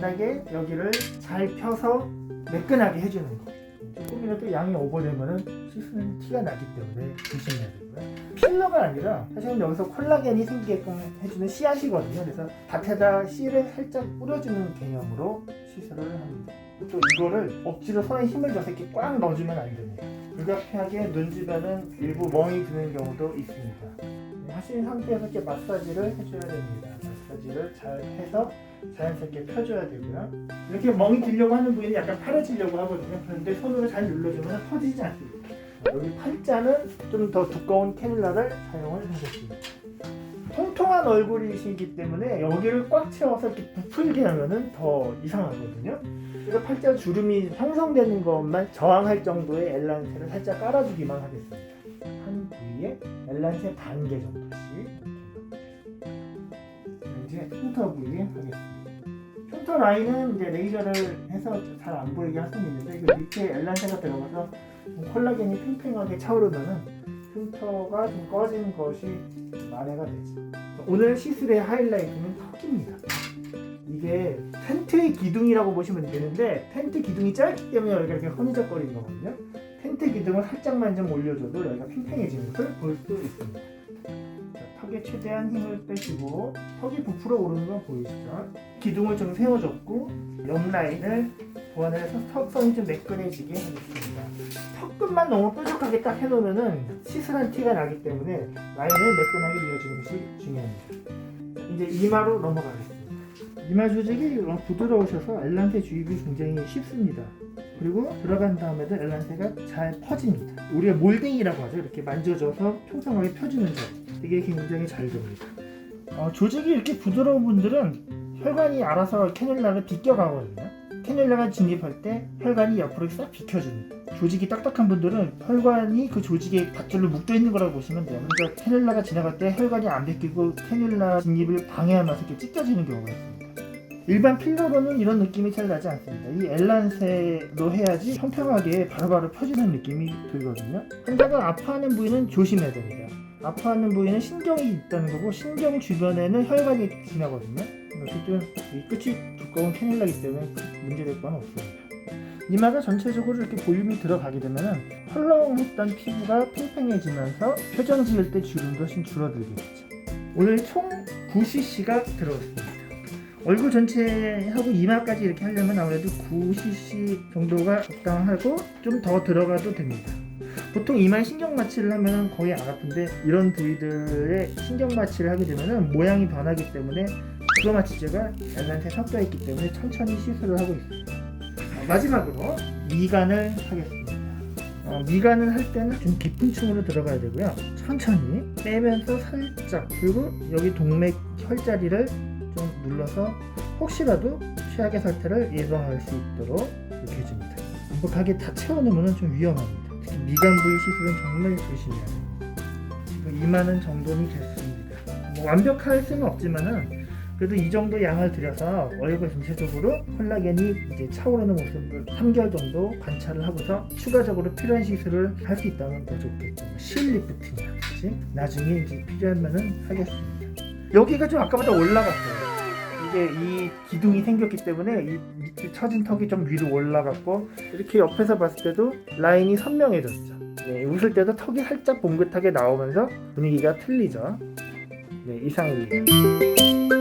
만나게 여기를 잘 펴서 매끈하게 해주는 거. 조금이라도 양이 오버되면은 씻는 티가 나기 때문에 조심해야 되고요. 필러가 아니라 사실은 여기서 콜라겐이 생기게끔 해주는 씨앗이거든요. 그래서 밭에다 씨를 살짝 뿌려주는 개념으로 시술을 합니다. 또 이거를 억지로 손에 힘을 줘서 이렇게 꽉 넣어주면 안 됩니다. 불가피하게 눈 주변은 일부 멍이 드는 경우도 있습니다. 네, 하신 상태에서 이렇게 마사지를 해줘야 됩니다. 마사지를 잘 해서 자연스럽게 펴줘야 되고요. 이렇게 멍이 들려고 하는 부위는 약간 파래지려고 하거든요. 그런데 손으로 잘 눌러주면 퍼지지 않습니다. 여기 팔자는 좀 더 두꺼운 캐뉼라를 사용을 하겠습니다. 통통한 얼굴이시기 때문에 여기를 꽉 채워서 이렇게 부풀게 하면은 더 이상하거든요. 그래서 팔자 주름이 형성되는 것만 저항할 정도의 엘란세를 살짝 깔아주기만 하겠습니다. 한 부위에 엘란세 반 개 정도씩. 이제 흉터 부위에 하겠습니다. 흉터 라인은 이제 레이저를 해서 잘 안 보이게 할 수는 있는데 그 밑에 엘란세가 들어가서 좀 콜라겐이 팽팽하게 차오르면은 흉터가 좀 꺼진 것이 만회가 되죠. 오늘 시술의 하이라이트는 턱입니다. 이게 텐트의 기둥이라고 보시면 되는데 텐트 기둥이 짧기 때문에 여기가 이렇게 허니적거리는 거거든요. 텐트 기둥을 살짝만 좀 올려줘도 여기가 팽팽해지는 것을 볼 수 있습니다. 최대한 힘을 빼시고 턱이 부풀어 오르는 거 보이시죠? 기둥을 좀 세워줬고 옆 라인을 보완해서 턱선이 좀 매끈해지게 하겠습니다. 턱끝만 너무 뾰족하게 딱 해놓으면은 시스한 티가 나기 때문에 라인을 매끈하게 이어주는 것이 중요합니다. 이제 이마로 넘어가겠습니다. 이마 조직이 부드러우셔서 엘란세 주입이 굉장히 쉽습니다. 그리고 들어간 다음에도 엘란세가 잘 퍼집니다. 우리가 몰딩이라고 하죠. 이렇게 만져줘서 평평하게 펴주는 점. 이게 굉장히 잘 됩니다. 어, 조직이 이렇게 부드러운 분들은 혈관이 알아서 캐뉼라를 비껴가거든요. 캐뉼라가 진입할 때 혈관이 옆으로 싹 비켜줍니다. 조직이 딱딱한 분들은 혈관이 그 조직에 밧줄로 묶여 있는 거라고 보시면 돼요. 그러니까 캐뉼라가 지나갈 때 혈관이 안 비키고 캐뉼라 진입을 방해하면서 이렇게 찢겨지는 경우가 있습니다. 일반 필러로는 이런 느낌이 잘 나지 않습니다. 이 엘란세로 해야지 평평하게 바로바로 펴지는 느낌이 들거든요. 환자가 아파하는 부위는 조심해야 됩니다. 아파하는 부위는 신경이 있다는 거고 신경 주변에는 혈관이 지나거든요. 어쨌든 이 끝이 두꺼운 캐뉼라기 때문에 문제될 건 없습니다. 이마가 전체적으로 이렇게 볼륨이 들어가게 되면은 헐렁했던 피부가 팽팽해지면서 표정 지을 때 주름도 좀 줄어들겠죠. 오늘 총 9cc가 들어갔습니다. 얼굴 전체하고 이마까지 이렇게 하려면 아무래도 9cc 정도가 적당하고 좀 더 들어가도 됩니다. 보통 이마에 신경 마취를 하면 거의 안 아픈데 이런 부위들에 신경 마취를 하게 되면 모양이 변하기 때문에 그거 마취제가 엘란테 섞여 있기 때문에 천천히 시술을 하고 있습니다. 어, 마지막으로 미간을 하겠습니다. 어, 미간을 할 때는 좀 깊은 층으로 들어가야 되고요. 천천히 빼면서 살짝 그리고 여기 동맥 혈자리를 좀 눌러서 혹시라도 최악의 사태를 예방할 수 있도록 이렇게 해줍니다. 완벽하게 다 채워놓으면 좀 위험합니다. 미간 부위 시술은 정말 조심해야 됩니다. 지금 이만한 정도는 됐습니다. 뭐 완벽할 수는 없지만은 그래도 이 정도 양을 들여서 얼굴 전체적으로 콜라겐이 이제 차오르는 모습을 3개월 정도 관찰을 하고서 추가적으로 필요한 시술을 할 수 있다면 더 좋겠죠. 실 리프팅이나 같이 나중에 이제 필요하면은 하겠습니다. 여기가 좀 아까보다 올라갔어요. 이게 이 기둥이 생겼기 때문에 이 밑에 처진 턱이 좀 위로 올라갔고 이렇게 옆에서 봤을 때도 라인이 선명해졌죠. 네, 웃을 때도 턱이 살짝 봉긋하게 나오면서 분위기가 틀리죠. 네, 이상입니다.